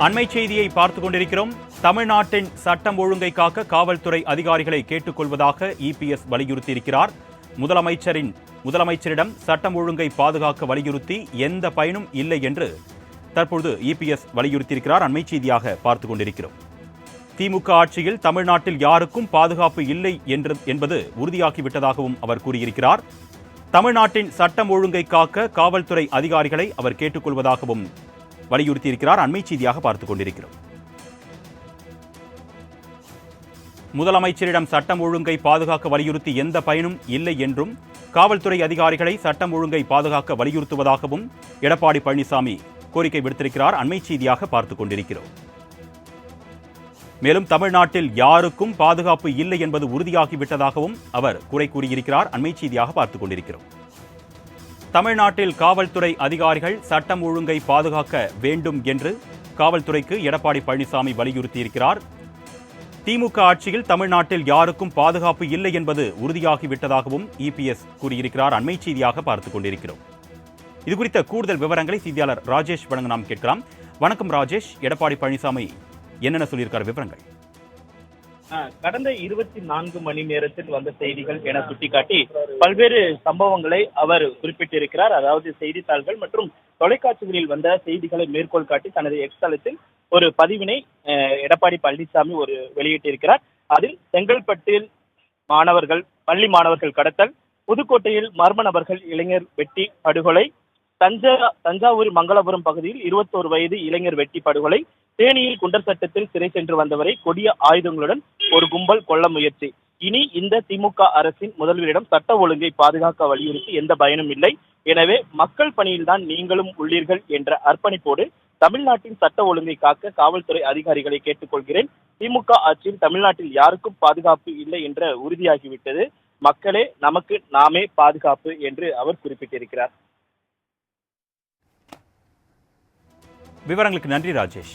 அண்மை செய்தியை பார்த்துக் கொண்டிருக்கிறோம். தமிழ்நாட்டின் சட்டம் ஒழுங்கை காக்க காவல்துறை அதிகாரிகளை கேட்டுக்கொள்வதாக இபிஎஸ் வலியுறுத்தியிருக்கிறார். முதலமைச்சரின் முதலமைச்சரிடம் சட்டம் ஒழுங்கை பாதுகாக்க வலியுறுத்தி எந்த பயனும் இல்லை என்று தற்பொழுது இபிஎஸ் வலியுறுத்தியிருக்கிறார். அண்மை செய்தியாக பார்த்துக் கொண்டிருக்கிறோம். திமுக ஆட்சியில் தமிழ்நாட்டில் யாருக்கும் பாதுகாப்பு இல்லை என்று என்பது உறுதியாகிவிட்டதாகவும் அவர் கூறியிருக்கிறார். தமிழ்நாட்டின் சட்டம் ஒழுங்கை காக்க காவல்துறை அதிகாரிகளை அவர் கேட்டுக்கொள்வதாகவும் வலியுறுத்தியிருக்கிறார். அண்மை செய்தியாக பார்த்துக் கொண்டிருக்கிறோம். முதலமைச்சரிடம் சட்டம் ஒழுங்கை பாதுகாக்க வலியுறுத்தி எந்த பயனும் இல்லை என்றும் காவல்துறை அதிகாரிகளை சட்டம் ஒழுங்கை பாதுகாக்க வலியுறுத்துவதாகவும் எடப்பாடி பழனிசாமி கோரிக்கை விடுத்திருக்கிறார். அண்மை செய்தியாக பார்த்துக் கொண்டிருக்கிறோம். மேலும் தமிழ்நாட்டில் யாருக்கும் பாதுகாப்பு இல்லை என்பது உறுதியாகிவிட்டதாகவும் அவர் குறை கூறியிருக்கிறார். அண்மை செய்தியாக பார்த்துக் கொண்டிருக்கிறோம். தமிழ்நாட்டில் காவல்துறை அதிகாரிகள் சட்டம் ஒழுங்கை பாதுகாக்க வேண்டும் என்று காவல்துறைக்கு எடப்பாடி பழனிசாமி வலியுறுத்தியிருக்கிறார். திமுக ஆட்சியில் தமிழ்நாட்டில் யாருக்கும் பாதுகாப்பு இல்லை என்பது உறுதியாகிவிட்டதாகவும் இபிஎஸ் கூறியிருக்கிறார். அண்மை செய்தியாக பார்த்துக் கொண்டிருக்கிறோம். இது குறித்த கூடுதல் விவரங்களை செய்தியாளர் ராஜேஷ் வழங்க நாம் கேட்கலாம். வணக்கம் ராஜேஷ். எடப்பாடி பழனிசாமி என்னென்ன சொல்லியிருக்கார்? விவரங்கள். கடந்த இருபத்தி நான்கு மணி நேரத்தில் வந்த செய்திகள் என சுட்டிக்காட்டி பல்வேறு சம்பவங்களை அவர் குறிப்பிட்டிருக்கிறார். அதாவது செய்தித்தாள்கள் மற்றும் தொலைக்காட்சிகளில் வந்த செய்திகளை மேற்கோள் காட்டி தனது எக்ஸ் தளத்தில் ஒரு பதிவினை எடப்பாடி பழனிசாமி ஒரு வெளியிட்டிருக்கிறார். அதில் செங்கல்பட்டில் மாணவர்கள் பள்ளி மாணவர்கள் கடத்தல் புதுக்கோட்டையில் மர்ம நபர்கள் இளைஞர் வெட்டி படுகொலை தஞ்சா தஞ்சாவூர் மங்களபுரம் பகுதியில் இருபத்தோரு வயது இளைஞர் வெட்டி படுகொலை தேனியில் குண்டர் சட்டத்தில் சிறை சென்று வந்தவரை கொடிய ஆயுதங்களுடன் ஒரு கும்பல் கொல்ல முயற்சி. இனி இந்த திமுக அரசின் முதல்வரிடம் சட்ட ஒழுங்கை பாதுகாக்க வலியுறுத்தி எந்த பயனும் இல்லை. எனவே மக்கள் பணியில்தான் நீங்களும் உள்ளீர்கள் என்ற அர்ப்பணிப்போடு தமிழ்நாட்டின் சட்ட ஒழுங்கை காக்க காவல்துறை அதிகாரிகளை கேட்டுக்கொள்கிறேன். திமுக ஆட்சியில் தமிழ்நாட்டில் யாருக்கும் பாதுகாப்பு இல்லை என்ற உறுதியாகிவிட்டது. மக்களே நமக்கு நாமே பாதுகாப்பு என்று அவர் குறிப்பிட்டிருக்கிறார். விவரங்களுக்கு நன்றி ராஜேஷ்.